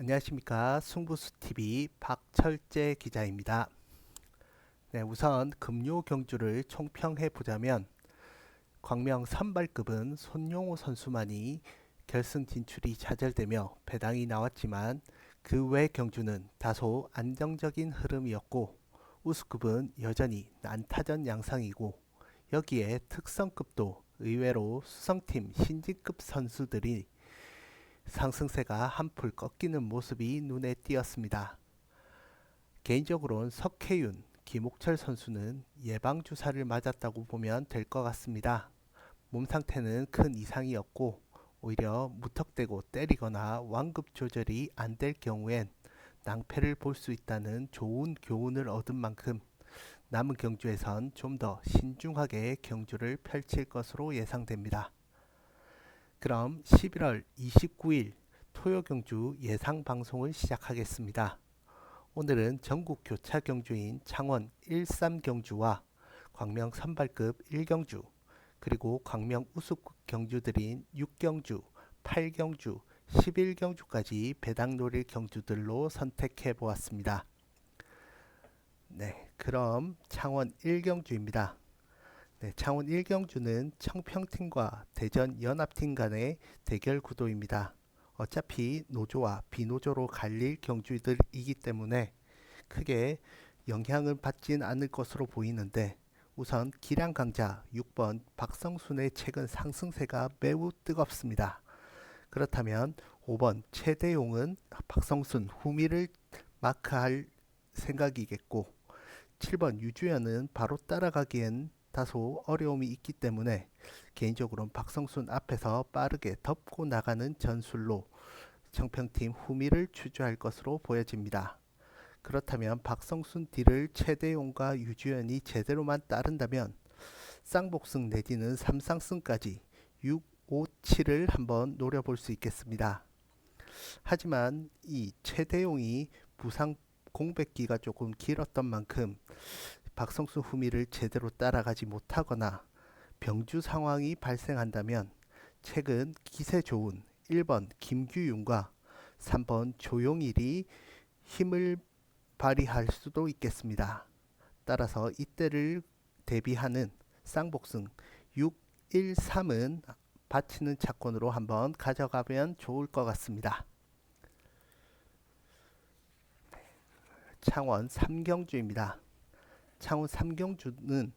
안녕하십니까 승부수TV 박철재 기자입니다. 네, 우선 금요 경주를 총평해 보자면 광명 선발급은 손용호 선수만이 결승 진출이 좌절되며 배당이 나왔지만 그 외 경주는 다소 안정적인 흐름이었고 우수급은 여전히 난타전 양상이고 여기에 특성급도 의외로 수성팀 신진급 선수들이 상승세가 한풀 꺾이는 모습이 눈에 띄었습니다. 개인적으로는 석혜윤, 김옥철 선수는 예방주사를 맞았다고 보면 될 것 같습니다. 몸 상태는 큰 이상이 없고 오히려 무턱대고 때리거나 완급 조절이 안 될 경우엔 낭패를 볼 수 있다는 좋은 교훈을 얻은 만큼 남은 경주에선 좀 더 신중하게 경주를 펼칠 것으로 예상됩니다. 그럼 11월 29일 토요 경주 예상 방송을 시작하겠습니다. 오늘은 전국 교차 경주인 창원 13 경주와 광명 선발급 1경주 그리고 광명 우수급 경주들인 6경주, 8경주, 11경주까지 배당 노릴 경주들로 선택해 보았습니다. 네, 그럼 창원 1경주입니다. 네, 창원 1경주는 청평팀과 대전 연합팀 간의 대결 구도입니다. 어차피 노조와 비노조로 갈릴 경주들이기 때문에 크게 영향을 받진 않을 것으로 보이는데 우선 기량 강자 6번 박성순의 최근 상승세가 매우 뜨겁습니다. 그렇다면 5번 최대용은 박성순 후미를 마크할 생각이겠고 7번 유주연은 바로 따라가기엔 다소 어려움이 있기 때문에 개인적으로는 박성순 앞에서 빠르게 덮고 나가는 전술로 청평팀 후미를 추주할 것으로 보여집니다. 그렇다면 박성순 뒤를 최대용과 유주연이 제대로만 따른다면 쌍복승 내지는 삼상승까지 6, 5, 7을 한번 노려볼 수 있겠습니다. 하지만 이 최대용이 부상 공백기가 조금 길었던 만큼 박성수 후미를 제대로 따라가지 못하거나 병주 상황이 발생한다면 최근 기세 좋은 1번 김규윤과 3번 조용일이 힘을 발휘할 수도 있겠습니다. 따라서 이때를 대비하는 쌍복승 6, 1, 3은 받치는 차권으로 한번 가져가면 좋을 것 같습니다. 창원 삼경주입니다. 창원 삼경주는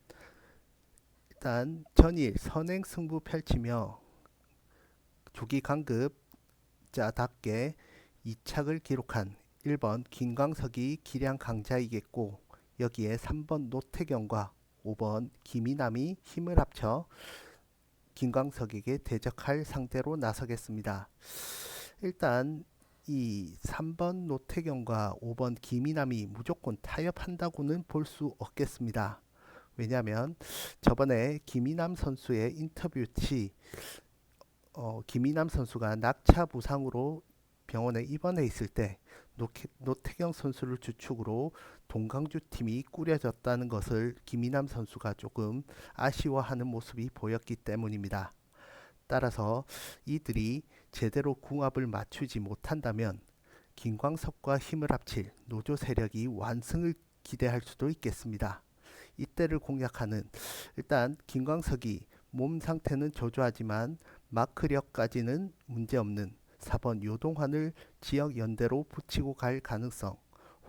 일단 전일 선행 승부 펼치며 조기 강급자답게 2착을 기록한 1번 김광석이 기량 강자이겠고 여기에 3번 노태경과 5번 김이남이 힘을 합쳐 김광석에게 대적할 상대로 나서겠습니다. 일단 이 3번 노태경과 5번 김이남이 무조건 타협한다고는 볼 수 없겠습니다. 왜냐하면 저번에 김이남 선수의 인터뷰 시 어, 김이남 선수가 낙차 부상으로 병원에 입원해 있을 때 노케, 노태경 선수를 주축으로 동강주 팀이 꾸려졌다는 것을 김이남 선수가 조금 아쉬워하는 모습이 보였기 때문입니다. 따라서 이들이 제대로 궁합을 맞추지 못한다면 김광석과 힘을 합칠 노조 세력이 완승을 기대할 수도 있겠습니다. 이때를 공략하는 일단 김광석이 몸 상태는 저조하지만 마크력까지는 문제없는 4번 요동환을 지역 연대로 붙이고 갈 가능성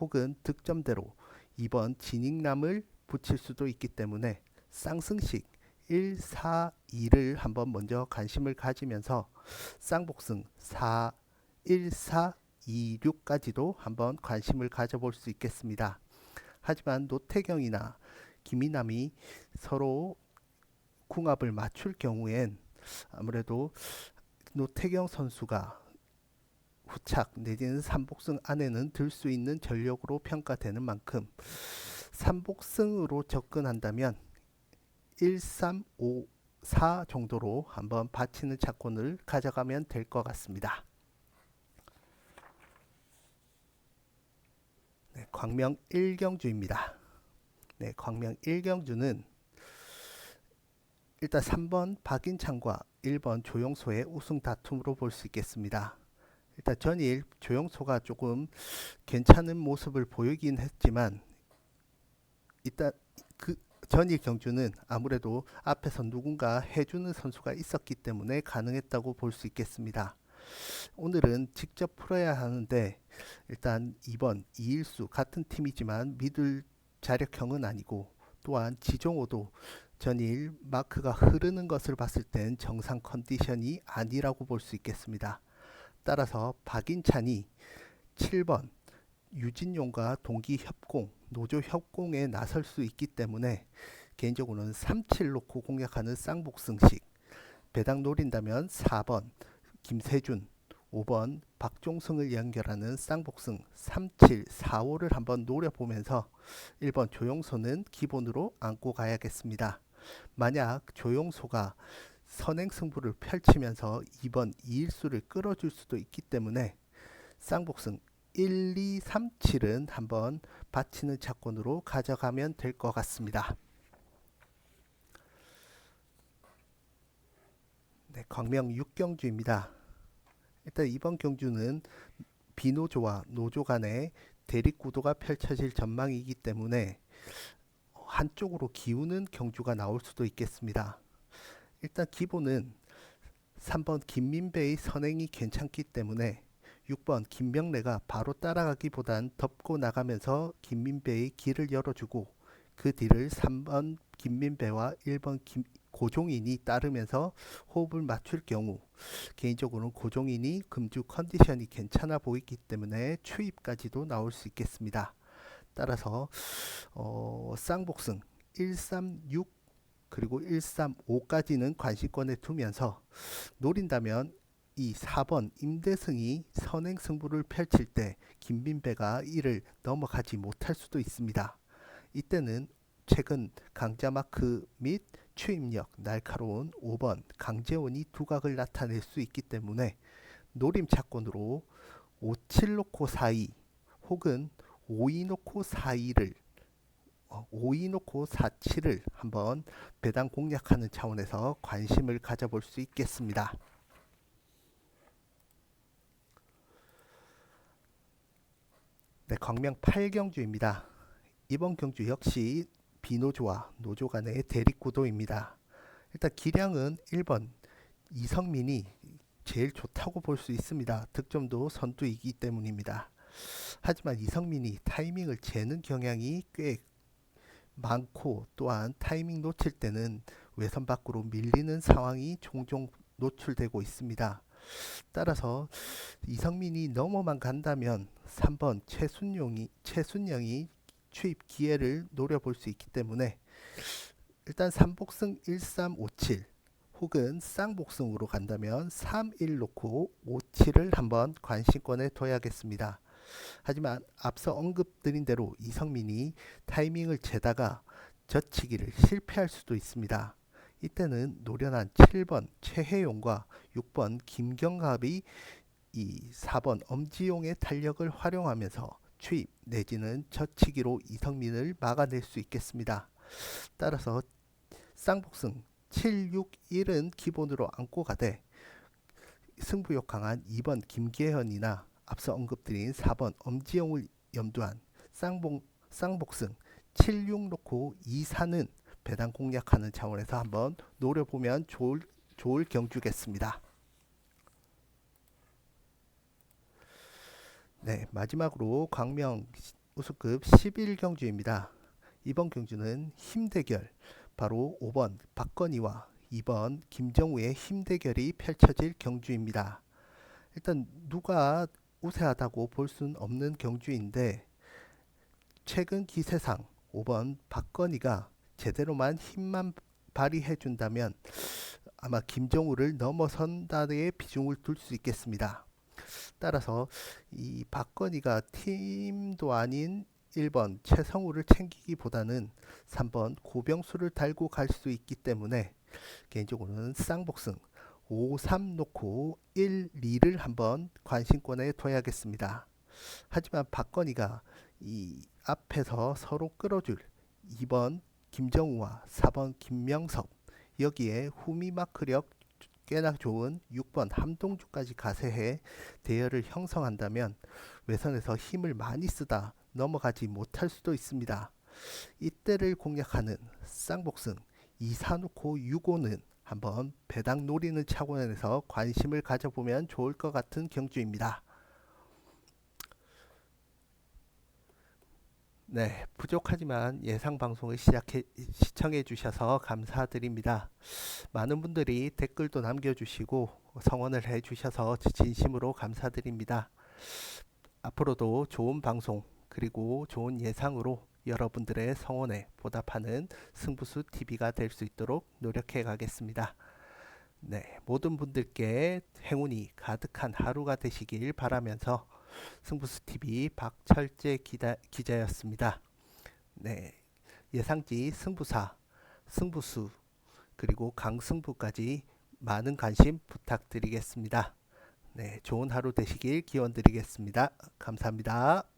혹은 득점대로 2번 진익남을 붙일 수도 있기 때문에 쌍승식 1, 4, 2를 한번 먼저 관심을 가지면서 쌍복승 4, 1, 4, 2, 6까지도 한번 관심을 가져볼 수 있겠습니다. 하지만 노태경이나 김이남이 서로 궁합을 맞출 경우엔 아무래도 노태경 선수가 후착 내지는 삼복승 안에는 들 수 있는 전력으로 평가되는 만큼 삼복승으로 접근한다면 1, 3, 5, 4 정도로 한번 받치는 차권을 가져가면 될 것 같습니다. 네, 광명 1경주입니다. 네, 광명 1경주는 일단 3번 박인창과 1번 조용소의 우승 다툼으로 볼 수 있겠습니다. 일단 전일 조영소가 조금 괜찮은 모습을 보이긴 했지만 일단 그 전일 경주는 아무래도 앞에서 누군가 해주는 선수가 있었기 때문에 가능했다고 볼 수 있겠습니다. 오늘은 직접 풀어야 하는데 일단 2번 이일수 같은 팀이지만 믿을 자력형은 아니고 또한 지종호도 전일 마크가 흐르는 것을 봤을 땐 정상 컨디션이 아니라고 볼 수 있겠습니다. 따라서 박인찬이 7번 유진용과 동기 협공, 노조 협공에 나설 수 있기 때문에 개인적으로는 37 놓고 공략하는 쌍복승식 배당 노린다면 4번 김세준 5번 박종승을 연결하는 쌍복승 37, 45를 한번 노려보면서 1번 조용소는 기본으로 안고 가야겠습니다. 만약 조용소가 선행 승부를 펼치면서 2번 이일수를 끌어줄 수도 있기 때문에 쌍복승 1, 2, 3, 7은 한번 받치는 차권으로 가져가면 될 것 같습니다. 네, 광명 6경주입니다. 일단 이번 경주는 비노조와 노조 간의 대립 구도가 펼쳐질 전망이기 때문에 한쪽으로 기우는 경주가 나올 수도 있겠습니다. 일단 기본은 3번 김민배의 선행이 괜찮기 때문에 6번 김명래가 바로 따라가기보단 덮고 나가면서 김민배의 길을 열어주고 그 뒤를 3번 김민배와 1번 김, 고종인이 따르면서 호흡을 맞출 경우 개인적으로는 고종인이 금주 컨디션이 괜찮아 보이기 때문에 추입까지도 나올 수 있겠습니다. 따라서 어, 쌍복승 136 그리고 135까지는 관심권에 두면서 노린다면 이 4번 임대승이 선행 승부를 펼칠 때 김빈배가 이를 넘어가지 못할 수도 있습니다. 이때는 최근 강자마크 및 추임력 날카로운 5번 강재원이 두각을 나타낼 수 있기 때문에 노림 차권으로 57 놓고 42 혹은 52 놓고 42를 52 놓고 47을 한번 배당 공략하는 차원에서 관심을 가져볼 수 있겠습니다. 네, 광명 8경주입니다. 이번 경주 역시 비노조와 노조 간의 대립 구도입니다. 일단 기량은 1번 이성민이 제일 좋다고 볼 수 있습니다. 득점도 선두이기 때문입니다. 하지만 이성민이 타이밍을 재는 경향이 꽤 많고 또한 타이밍 놓칠 때는 외선 밖으로 밀리는 상황이 종종 노출되고 있습니다. 따라서 이성민이 넘어만 간다면 3번 최순용이 최순영이 추입 기회를 노려볼 수 있기 때문에 일단 3복승 1357 혹은 쌍복승으로 간다면 31 놓고 57을 한번 관심권에 둬야겠습니다. 하지만 앞서 언급드린 대로 이성민이 타이밍을 재다가 젖히기를 실패할 수도 있습니다. 이때는 노련한 7번 최혜용과 6번 김경갑이 이 4번 엄지용의 탄력을 활용하면서 추입 내지는 젖히기로 이성민을 막아낼 수 있겠습니다. 따라서 쌍복승 761은 기본으로 안고 가되 승부욕 강한 2번 김계현이나 앞서 언급드린 4번 엄지영을 염두한 쌍복, 쌍복승 76 놓고 2사는 배당 공략하는 차원에서 한번 노려보면 좋을, 좋을 경주겠습니다. 네, 마지막으로 광명 우수급 11경주입니다. 이번 경주는 힘 대결, 바로 5번 박건희와 2번 김정우의 힘 대결이 펼쳐질 경주입니다. 일단 누가 우세하다고 볼 수는 없는 경주인데 최근 기세상 5번 박건희가 제대로만 힘만 발휘해 준다면 아마 김정우를 넘어선다의 비중을 둘 수 있겠습니다. 따라서 이 박건희가 팀도 아닌 1번 최성우를 챙기기보다는 3번 고병수를 달고 갈 수 있기 때문에 개인적으로는 쌍복승 5, 3 놓고 1, 2를 한번 관심권에 둬야겠습니다. 하지만 박건희가 이 앞에서 서로 끌어줄 2번 김정우와 4번 김명섭 여기에 후미마크력 꽤나 좋은 6번 함동주까지 가세해 대열을 형성한다면 외선에서 힘을 많이 쓰다 넘어가지 못할 수도 있습니다. 이때를 공략하는 쌍복승 이사놓고 6호는 한번 배당 노리는 차원에서 관심을 가져보면 좋을 것 같은 경주입니다. 네, 부족하지만 예상 방송을 시작해 시청해 주셔서 감사드립니다. 많은 분들이 댓글도 남겨 주시고 성원을 해 주셔서 진심으로 감사드립니다. 앞으로도 좋은 방송 그리고 좋은 예상으로 여러분들의 성원에 보답하는 승부수 TV가 될 수 있도록 노력해 가겠습니다. 네, 모든 분들께 행운이 가득한 하루가 되시길 바라면서 승부수 TV 박철재 기다, 기자였습니다. 네, 예상지 승부사, 승부수 그리고 강승부까지 많은 관심 부탁드리겠습니다. 네, 좋은 하루 되시길 기원 드리겠습니다. 감사합니다.